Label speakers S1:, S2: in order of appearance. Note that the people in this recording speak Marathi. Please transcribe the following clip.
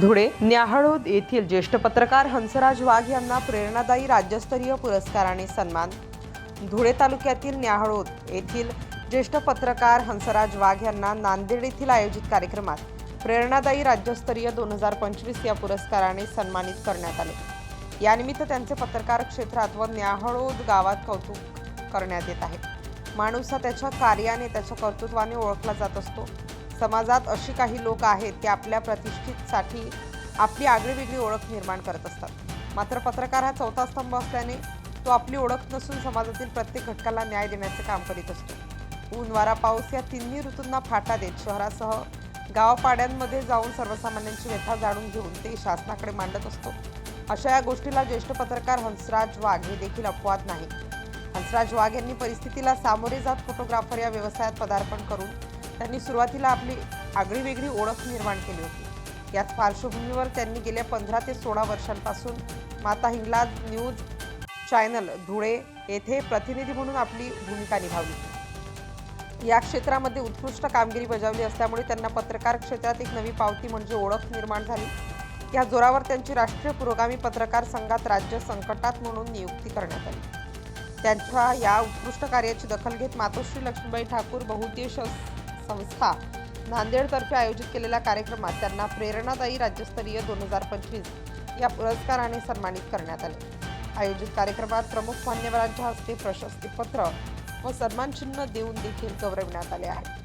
S1: धुळे न्याहाळोद येथील ज्येष्ठ पत्रकार हंसराज वाघ यांना प्रेरणादायी राज्यस्तरीय पुरस्काराने सन्मान. धुळे तालुक्यातील न्याहाळोद येथील ज्येष्ठ पत्रकार हंसराज वाघ यांना नांदेड येथील आयोजित कार्यक्रमात प्रेरणादायी राज्यस्तरीय दोन हजार पंचवीस या पुरस्काराने सन्मानित करण्यात आले. यानिमित्त त्यांचे पत्रकार क्षेत्रात व न्याहाळोद गावात कौतुक करण्यात येत आहे. माणूस हा त्याच्या कार्याने त्याच्या कर्तृत्वाने ओळखला जात असतो. समाजात अशी काही लोक आहेत ते आपल्या प्रतिष्ठितसाठी आपली आगळीवेगळी ओळख निर्माण करत असतात. मात्र पत्रकार हा चौथा स्तंभ असल्याने तो आपली ओळख नसून समाजातील प्रत्येक घटकाला न्याय देण्याचे काम करीत असतो. ऊन वारा पाऊस या तिन्ही ऋतूंना फाटा देत शहरासह गावपाड्यांमध्ये जाऊन सर्वसामान्यांची व्यथा जाणून घेऊन ते शासनाकडे मांडत असतो. अशा या गोष्टीला ज्येष्ठ पत्रकार हंसराज वाघ हे देखील अपवाद नाही हंसराज वाघ यांनी परिस्थितीला सामोरे जात फोटोग्राफर या व्यवसायात पदार्पण करून त्यांनी सुरुवातीला आपली आगळी वेगळी ओळख निर्माण केली होती. याच पार्श्वभूमीवर त्यांनी गेल्या पंधरा ते सोळा वर्षांपासून माता हिंगलाज न्यूज चॅनल धुळे येथे प्रतिनिधी म्हणून आपली भूमिका निभावली. या क्षेत्रामध्ये उत्कृष्ट कामगिरी बजावली असल्यामुळे त्यांना पत्रकार क्षेत्रात एक नवी पावती म्हणजे ओळख निर्माण झाली. या जोरावर त्यांची राष्ट्रीय पुरोगामी पत्रकार संघात राज्य संकटात म्हणून नियुक्ती करण्यात आली. त्यांच्या या उत्कृष्ट कार्याची दखल घेत मातोश्री लक्ष्मीबाई ठाकूर बहुउद्देश संस्था नांदेडतर्फे आयोजित केलेल्या कार्यक्रमात त्यांना प्रेरणादायी राज्यस्तरीय दोन हजार पंचवीस या पुरस्काराने सन्मानित करण्यात आले. आयोजित कार्यक्रमात प्रमुख मान्यवरांच्या हस्ते प्रशस्तीपत्र व सन्मानचिन्ह देऊन देखील गौरविण्यात आले आहे.